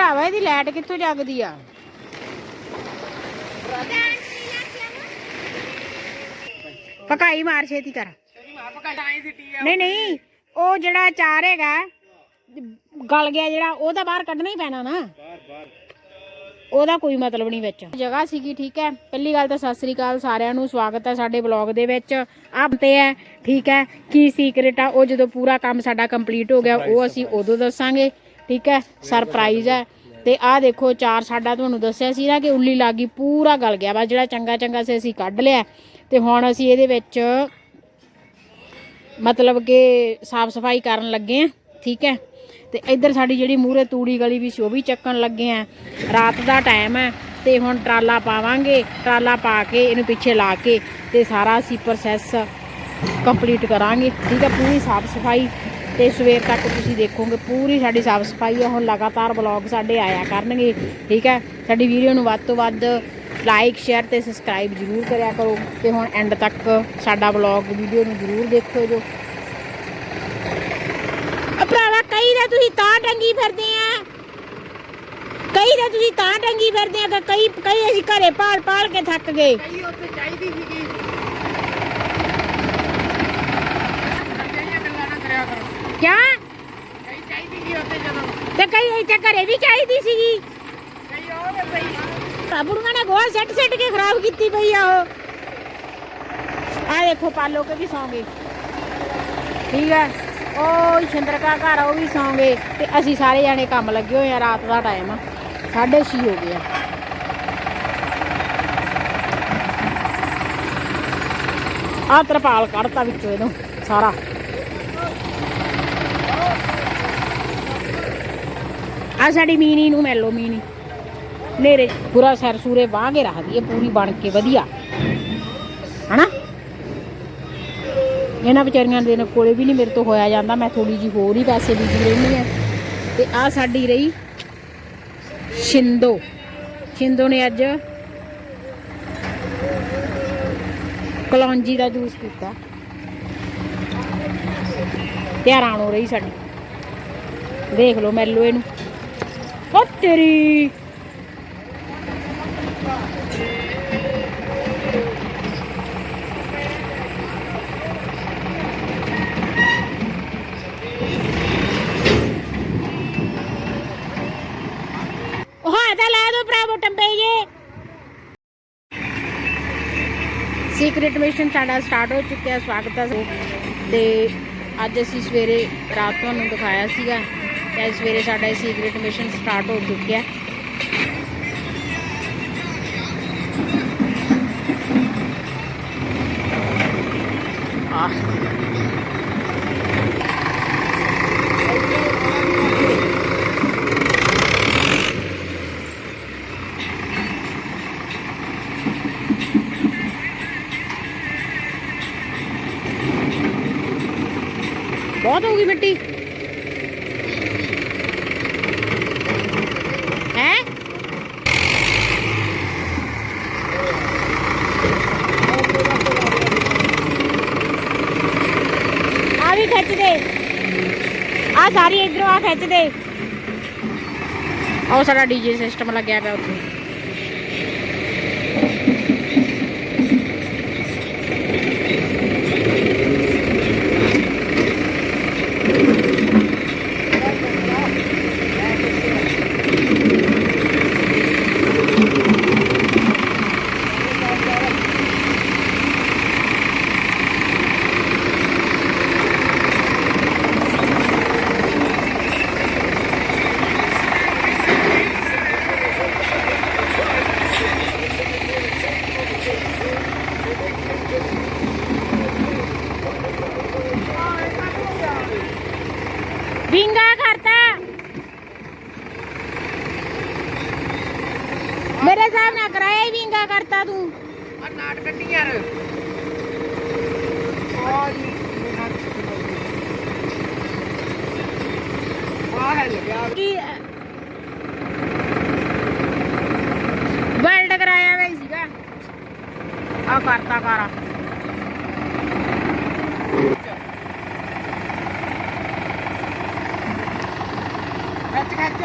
ਭਰਾਵਾ, ਇਹਦੀ ਲਾਈਟ ਕਿੱਥੋਂ ਜਗਦੀ ਆ? ਪਕਾਈ ਮਾਰ, ਛੇਤੀ ਕਰ। ਨਹੀਂ ਨਹੀਂ, ਉਹ ਜਿਹੜਾ ਚਾਰ ਹੈਗਾ, ਗਲ ਗਿਆ ਜਿਹੜਾ, ਉਹ ਤਾਂ ਬਾਹਰ ਕੱਢਣਾ ਹੀ ਪੈਣਾ ਨਾ। ਉਹਦਾ ਕੋਈ ਮਤਲਬ ਨਹੀਂ ਵਿੱਚ। ਜਗ੍ਹਾ ਸੀਗੀ, ਠੀਕ ਹੈ। ਪਹਿਲੀ ਗੱਲ ਤਾਂ ਸਤਿ ਸ੍ਰੀ ਅਕਾਲ ਸਾਰਿਆਂ ਨੂੰ, ਸਵਾਗਤ ਹੈ ਸਾਡੇ ਬਲੌਗ ਦੇ ਵਿੱਚ। ਆਪ ਤੇ ਹੈ, ਠੀਕ ਹੈ। ਕੀ ਸੀਕ੍ਰੇਟ ਆ, ਉਹ ਜਦੋਂ ਪੂਰਾ ਕੰਮ ਸਾਡਾ ਕੰਪਲੀਟ ਹੋ ਗਿਆ, ਉਹ ਅਸੀਂ ਉਦੋਂ ਦੱਸਾਂਗੇ। ਠੀਕ ਹੈ ਸਰਪ੍ਰਾਈਜ਼ ਹੈ। ਤੇ ਆਹ ਦੇਖੋ, ਚਾਰ ਸਾਡਾ ਤੁਹਾਨੂੰ ਦੱਸਿਆ ਸੀ ਨਾ ਕਿ ਉੱਲੀ ਲਾਗੀ ਪੂਰਾ ਗਲ ਗਿਆ ਵਾ, ਜਿਹੜਾ ਚੰਗਾ ਚੰਗਾ ਸੀ ਅਸੀਂ ਕੱਢ ਲਿਆ। ਤੇ ਹੁਣ ਅਸੀਂ ਇਹਦੇ ਵਿੱਚ ਮਤਲਬ ਕਿ ਸਾਫ਼ ਸਫ਼ਾਈ ਕਰਨ ਲੱਗੇ ਆ ਠੀਕ ਹੈ। ਤੇ ਇੱਧਰ ਸਾਡੀ ਜਿਹੜੀ ਮੂਹਰੇ ਤੂੜੀ ਗਲੀ ਵੀ ਸੀ, ਉਹ ਵੀ ਚੱਕਣ ਲੱਗੇ ਆ ਰਾਤ ਦਾ ਟਾਈਮ ਹੈ ਤੇ ਹੁਣ ਟਰਾਲਾ ਪਾਵਾਂਗੇ, ਟਰਾਲਾ ਪਾ ਕੇ ਇਹਨੂੰ ਪਿੱਛੇ ਲਾ ਕੇ ਤੇ ਸਾਰਾ ਅਸੀਂ ਪ੍ਰੋਸੈਸ ਕੰਪਲੀਟ ਕਰਾਂਗੇ, ਠੀਕ ਹੈ। ਪੂਰੀ ਸਾਫ਼ ਸਫ਼ਾਈ ਤੇ ਸਵੇਰ ਤੱਕ ਤੁਸੀਂ ਦੇਖੋਗੇ, ਪੂਰੀ ਸਾਡੀ ਸਾਫ਼ ਸਫ਼ਾਈ ਹੈ ਹੁਣ ਲਗਾਤਾਰ ਬਲੌਗ ਸਾਡੇ ਆਇਆ ਕਰਨਗੇ, ਠੀਕ ਹੈ? ਸਾਡੀ ਵੀਡੀਓ ਨੂੰ ਵੱਧ ਤੋਂ ਵੱਧ ਲਾਈਕ ਸ਼ੇਅਰ ਤੇ ਸਬਸਕ੍ਰਾਈਬ ਜ਼ਰੂਰ ਕਰਿਆ ਕਰੋ ਤੇ ਹੁਣ ਐਂਡ ਤੱਕ ਸਾਡਾ ਬਲੌਗ ਵੀਡੀਓ ਨੂੰ ਜ਼ਰੂਰ ਦੇਖੋ ਜੋ। ਆ ਭਰਾਵਾ, ਕਈ ਦਾ ਤੁਸੀਂ ਤਾਂ ਟੰਗੀ ਫਿਰਦੇ ਆ। ਕਈ ਦਾ ਤੁਸੀਂ ਤਾਂ ਟੰਗੀ ਫਿਰਦੇ ਆ ਕਿ ਕਈ ਕਈ ਅਸੀਂ ਘਰੇ ਪਾਲ ਪਾਲ ਕੇ ਥੱਕ ਗਏ। ਕਈ ਉੱਥੇ ਚਾਹੀਦੀ ਸੀਗੀ ਜਿਹੜੀਆਂ ਗੱਲਾਂ ਨਾ ਕਰਿਆ ਕਰੋ ਕਿਆ? ਕਈ ਚਾਹੀਦੀ ਸੀ ਉੱਥੇ ਜਦੋਂ। ਤੇ ਕਈ ਇੱਥੇ ਘਰੇ ਵੀ ਚਾਹੀਦੀ ਸੀਗੀ। ਕਈ ਉਹ ਵੇ ਪਈ ਬੁੜੀਆਂ ਨੇ ਗੋਹਾ ਸੱਟ ਸੱਟ ਕੇ ਖਰਾਬ ਕੀਤੀ ਪਈ ਆ ਉਹ। ਆ ਦੇਖੋ ਪਾਲੋ ਕੇ ਵੀ ਸੌਂ ਗਏ ਠੀਕ ਹੈ ਉਹ ਚੰਦਰਕਾ ਘਰ ਉਹ ਵੀ ਸੌਂ ਗਏ ਤੇ ਅਸੀਂ ਸਾਰੇ ਜਾਣੇ ਕੰਮ ਲੱਗੇ ਹੋਏ ਆ ਰਾਤ ਦਾ ਟਾਈਮ ਆ। ਸਾਢੇ ਛੇ ਹੋ ਗਿਆ ਆ। ਤਰਪਾਲ ਕੱਢਤਾ ਵਿੱਚੋਂ ਇਹਨੂੰ ਸਾਰਾ। ਆ ਸਾਡੀ ਮੀਨੀ ਨੂੰ ਮਿਲੋ ਮੀਨੀ ਨੇਰੇ ਪੂਰਾ ਸਰ ਸੂਰੇ ਵਾਹ ਕੇ ਰੱਖਦੀ ਹੈ ਪੂਰੀ ਬਣ ਕੇ ਵਧੀਆ। ਹਨਾ? ਇਹਨਾਂ ਵਿਚਾਰੀਆਂ ਦੇ ਕੋਲੇ ਵੀ ਨਹੀਂ ਮੇਰੇ ਤੋਂ ਹੋਇਆ ਜਾਂਦਾ, ਮੈਂ ਥੋੜੀ ਜੀ ਹੋਰ ਹੀ ਪੈਸੇ ਬੀਜੀ ਰਹਿੰਦੀ ਆ ਤੇ ਆ ਸਾਡੀ ਰਹੀ ਸ਼ਿੰਦੋ ਸ਼ਿੰਦੋ ਨੇ ਅੱਜ ਕਲੌਂਜੀ ਦਾ ਜੂਸ ਪੀਤਾ। ਧਿਆਰਾਂ ਹੋ ਰਹੀ ਸਾਡੀ। ਦੇਖ ਲਓ, ਮੈਲੋ ਇਹਨੂੰ। ਓ ਤੇਰੀ ਉਹ ਹਾਂ ਲੈ ਦੋ ਭਰਾਵੋ ਟੰਬੇ ਜੇ ਸੀਕ੍ਰੀਟ ਮਿਸ਼ਨ ਸਾਡਾ ਸਟਾਰਟ ਹੋ ਚੁੱਕਿਆ, ਸਵਾਗਤ ਹੈ ਤੇ ਅੱਜ ਅਸੀਂ ਸਵੇਰੇ ਰਾਤ ਤੁਹਾਨੂੰ ਦਿਖਾਇਆ ਸੀਗਾ। ਅੱਜ ਸਵੇਰੇ ਸਾਡਾ ਸੀਕ੍ਰੀਟ ਮਿਸ਼ਨ ਸਟਾਰਟ ਹੋ ਚੁੱਕਿਆ ਆਹ ਬਹੁਤ ਹੋ ਗਈ ਮਿੱਟੀ ਹੈ ਆ ਵੀ ਖਿੱਚ ਦੇ ਆ ਸਾਰੀ ਇਧਰੋਂ ਆ ਖਿੱਚ ਦੇ ਉਹ ਸਾਡਾ ਡੀਜੇ ਸਿਸਟਮ ਲੱਗਿਆ ਪਿਆ ਉੱਥੇ। ਵਿੰਗਾ ਕਰਤਾ ਤੂੰ ਆ ਨਾਟ ਕੱਢੀ ਯਾਰ ਆ ਜੀ ਆ ਹੈ ਲੱਗਿਆ ਕੀ ਵੈਲਡ ਕਰਾਇਆ ਹੋਇਆ ਹੀ ਸੀਗਾ ਆ ਕਰਤਾ ਕਾਰਾ ਖੱਚ ਖੱਚ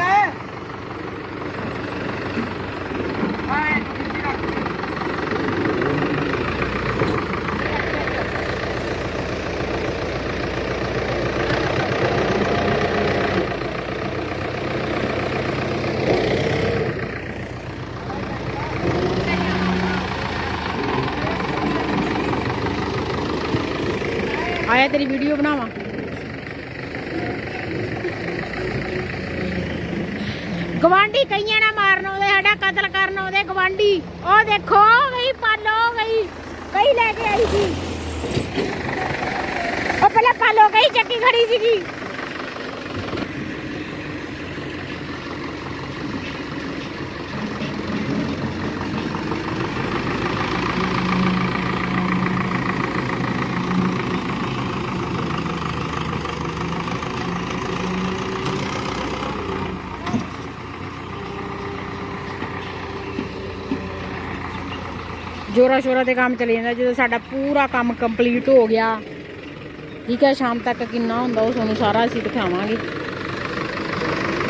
ਆਇਆ ਤੇਰੀ ਵੀਡੀਓ ਬਣਾਵਾਂ। ਗਵਾਂਢੀ ਕਈਆਂ ਨਾ ਮਾਰਨ ਆਉਂਦੇ, ਸਾਡਾ ਕਤਲ ਕਰਨ ਆਉਂਦੇ ਗਵਾਂਢੀ ਉਹ ਦੇਖੋ ਗਈ ਪਾਲੋ ਗਈ ਕਈ ਲੈ ਕੇ ਆਈ ਸੀ। ਉਹ ਪਹਿਲਾਂ ਪਾਲੋ ਗਈ ਚੱਕੀ ਖੜੀ ਸੀਗੀ। ਜੋਰਾ ਸ਼ੋਰਾ ਤੇ ਕੰਮ ਚੱਲੀ ਜਾਂਦਾ, ਜਦੋਂ ਸਾਡਾ ਪੂਰਾ ਕੰਮ ਕੰਪਲੀਟ ਹੋ ਗਿਆ, ਠੀਕ ਹੈ, ਸ਼ਾਮ ਤੱਕ ਕਿੰਨਾ ਹੁੰਦਾ, ਉਹ ਤੁਹਾਨੂੰ ਸਾਰਾ ਅਸੀਂ ਦਿਖਾਵਾਂਗੇ।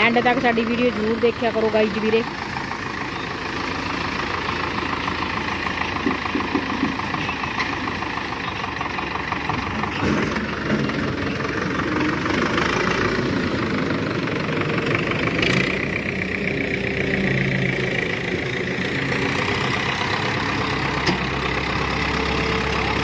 ਐਂਡ ਤੱਕ ਸਾਡੀ ਵੀਡੀਓ ਜ਼ਰੂਰ ਦੇਖਿਆ ਕਰੋ ਗਾਈਜ਼ ਵੀਰੇ।